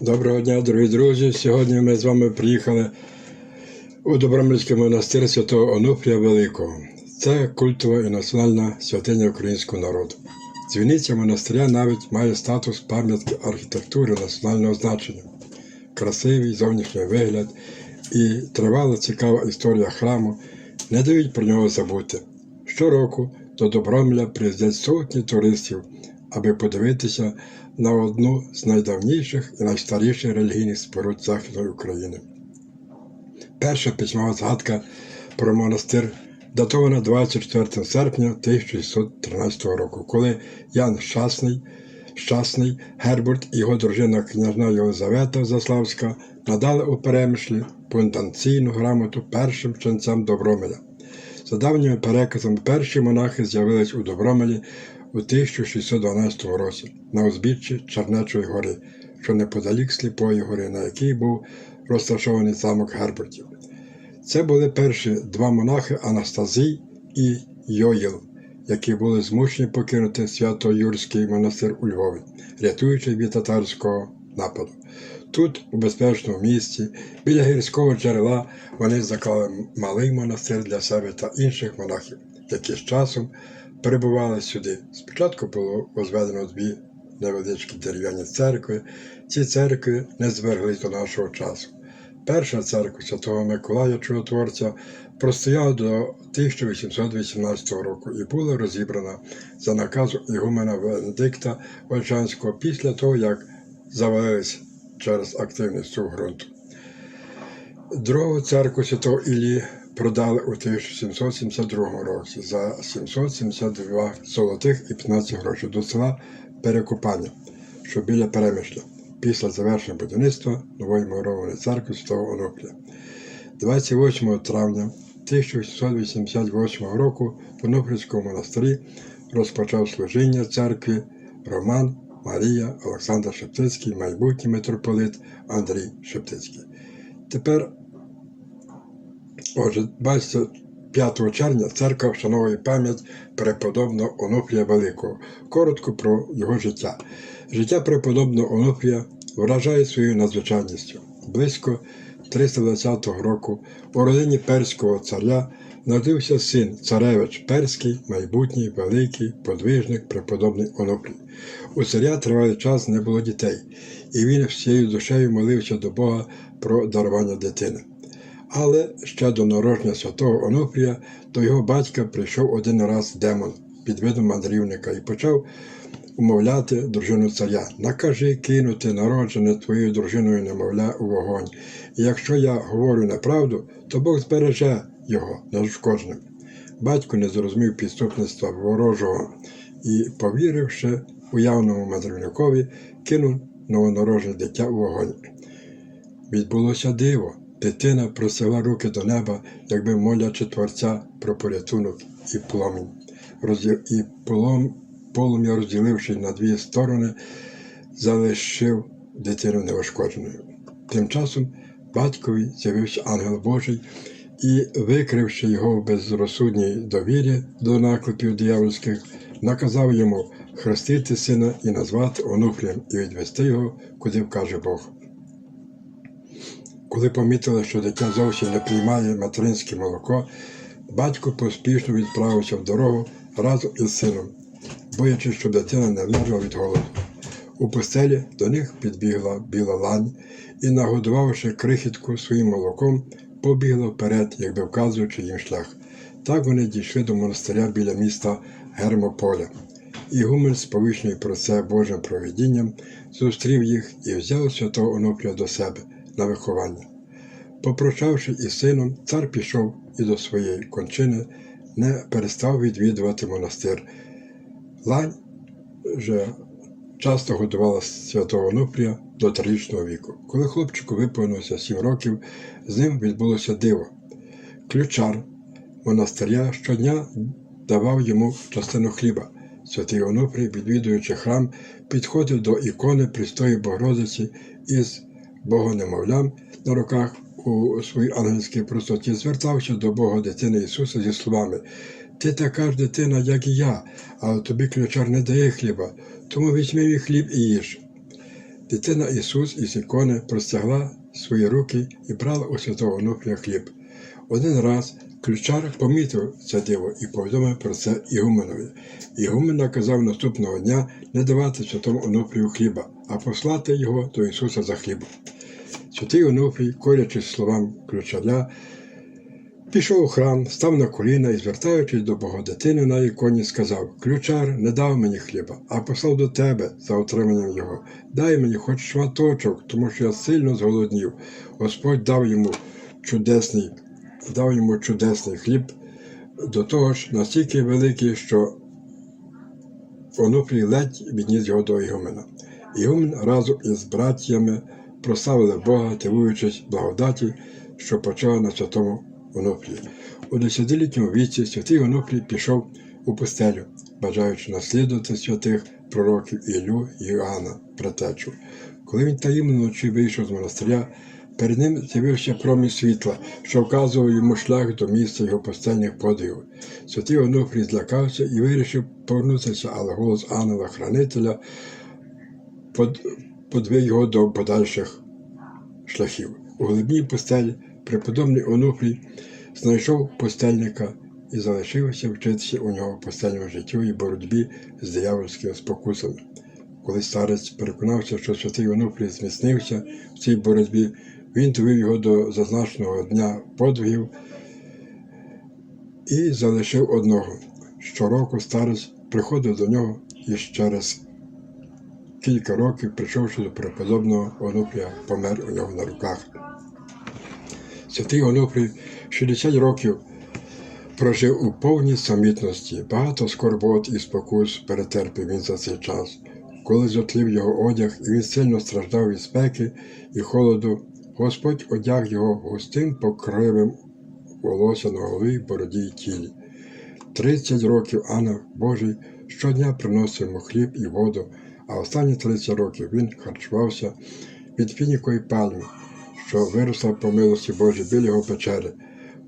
Доброго дня, дорогі друзі. Сьогодні ми з вами приїхали у Добромирський монастир святого Онуфрія Великого. Це культова і національна святиня українського народу. Дзвіниця монастиря навіть має статус пам'ятки архітектури національного значення, красивий зовнішній вигляд і тривала цікава історія храму не дають про нього забути. Щороку до Добромля приїздять сотні туристів, аби подивитися на одну з найдавніших і найстаріших релігійних споруд Західної України. Перша письмова згадка про монастир датована 24 серпня 1613 року, коли Ян Щасний, Щасний Гербурт і його дружина княжна Єлизавета Заславська надали у перемишлі пунктаційну грамоту першим ченцям Добромеля. За давніми переказами, перші монахи з'явились у Добромелі у 1612 році на узбіччі Чернечої гори, що неподалік Сліпої гори, на якій був розташований замок Гербертів. Це були перші два монахи Анастазій і Йоїл, які були змушені покинути Свято-Юрський монастир у Львові, рятуючи від татарського нападу. Тут, у безпечному місці, біля гірського джерела, вони заклали малий монастир для себе та інших монахів, які з часом перебували сюди. Спочатку було возведено дві невеличкі дерев'яні церкви. Ці церкви не зверглись до нашого часу. Перша церква Святого Миколая Чудотворця простояла до 1818 року і була розібрана за наказу Ігумена Венедикта Вальчанського після того, як завалились через активний сув ґрунту. Другу церкву Святого Іллі продали у 1772 році за 772 золотих і 15 грошей до села Перекупання, що біля перемишля, після завершення будівництва нової мурованої церкви Святого Онуфрія. 28 травня 1888 року в Онуфрівському монастирі розпочав служіння церкві Роман Марія Олександр Шептицький, майбутній митрополит Андрій Шептицький. Тепер, отже, 25 червня церква вшановує пам'ять преподобного Онуфрія Великого. Коротко про його життя. Життя преподобного Онуфрія вражає своєю надзвичайністю. Близько 320 року у родині перського царя народився син царевич Перський, майбутній великий подвижник преподобний Онуфрій. У царя тривалий час не було дітей, і він всією душею молився до Бога про дарування дитини. Але ще до народження святого Онуфрія до його батька прийшов один раз демон під видом мандрівника і почав умовляти дружину царя. Накажи кинути народжене твоєю дружиною немовля у вогонь. І якщо я говорю неправду, то Бог збереже його неушкодженим. Батько не зрозумів підступництва ворожого і, повіривши уявному мандрівникові, кинув новонароджене дитя у вогонь. Відбулося диво. Дитина просила руки до неба, якби молячи Творця про порятунок і пломінь. І полом... полум'я, розділивши на дві сторони, залишив дитину неушкодженою. Тим часом батькові з'явився ангел Божий і, викривши його в безрозсудній довірі до наклепів диявольських, наказав йому хрестити сина і назвати Онуфрієм і відвести його, куди вкаже Бог. Коли помітили, що дитя зовсім не приймає материнське молоко, батько поспішно відправився в дорогу разом із сином, боячись, щоб дитина не вмерла від голоду. У постелі до них підбігла біла лань і, нагодувавши крихітку своїм молоком, побігла вперед, якби вказуючи їм шлях. Так вони дійшли до монастиря біля міста Гермополя. Ігумен, сповіщений про це Божим провидінням, зустрів їх і взяв святого Онуфрія до себе на виховання. Попрощавши із сином, цар пішов і до своєї кончини не перестав відвідувати монастир. Лань же часто годувала святого Онуфрія до трирічного віку. Коли хлопчику виповнилося сім років, з ним відбулося диво. Ключар монастиря щодня давав йому частину хліба. Святий Онуфрій, відвідуючи храм, підходив до ікони Престої Богородиці із богонемовлям на руках у своїй ангельській простоті, звертався до Бога дитини Ісуса зі словами Ти така ж дитина, як і я, але тобі ключар не дає хліба, тому візьми мій хліб і їж. Дитина Ісус із ікони простягла свої руки і брала у святого Онуфрія хліб. Один раз ключар помітив це диво і повідомив про це Ігуменові. Ігумен наказав наступного дня не давати святому Онуфрію хліба, а послати його до Ісуса за хлібом. Святий Онуфрій, корячись словам ключаря, пішов у храм, став на коліна і, звертаючись до Богодитини на іконі, сказав: Ключар не дав мені хліба, а послав до тебе за отриманням його. Дай мені хоч шматочок, тому що я сильно зголоднів. Господь дав йому чудесний, дав йому чудесний хліб, до того ж настільки великий, що Онуфрій ледь відніс його до Ігумена. Ігумен разом із братіями прославили Бога, дивуючись благодаті, що почала на святому Онуфрії. У десятилітньому віці святий Онуфрій пішов у пустелю, бажаючи наслідувати святих пророків Іллю і Іоанна, братечу. Коли він таємно вночі вийшов з монастиря, перед ним з'явився промінь світла, що вказував йому шлях до місця його постельних подвигів. Святий Онуфрій злякався і вирішив повернутися, але голос ангела-хранителя под- подвиг його до подальших шляхів. У глибній пустелі преподобний Онуфрій знайшов пустельника і залишився вчитися у нього постельному життю і боротьбі з диявольськими спокусами. Коли старець переконався, що святий Онуфрій зміцнився в цій боротьбі, він довів його до зазначеного дня подвигів і залишив одного. Щороку старець приходив до нього і ще раз кілька років, прийшовши до преподобного Онуфрія, помер у нього на руках. Святий Онуфрій 60 років прожив у повній самітності, багато скорбот і спокус перетерпів він за цей час. Коли зотлів його одяг, і він сильно страждав від спеки і холоду, Господь одяг його густим покривом волосся на голові, бороді й тілі. Тридцять років ангел Божий щодня приносив йому хліб і воду, а останні 30 років він харчувався від фінікої пальми, що виросла по милості Божій біля його печери.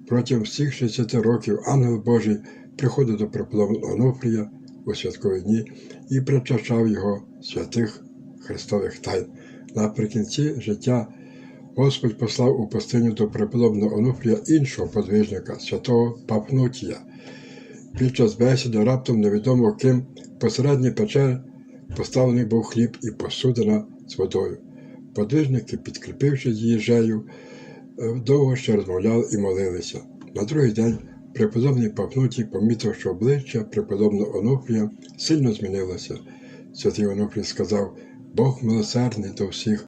Протягом всіх 60 років ангел Божий приходив до преподобного Онуфрія у святкові дні і причащав його святих Христових тайн. Наприкінці життя Господь послав у пустиню до преподобного Онуфрія іншого подвижника, святого Папнутія. Під час бесіди раптом невідомо ким посередній печери поставлений був хліб і посудина з водою. Подвижники, підкріпивши їжею, е, довго ще розмовляли і молилися. На другий день преподобний Павнутій помітив, що обличчя преподобного Онуфрія сильно змінилося. Святий Онуфрій сказав: Бог милосердний до всіх,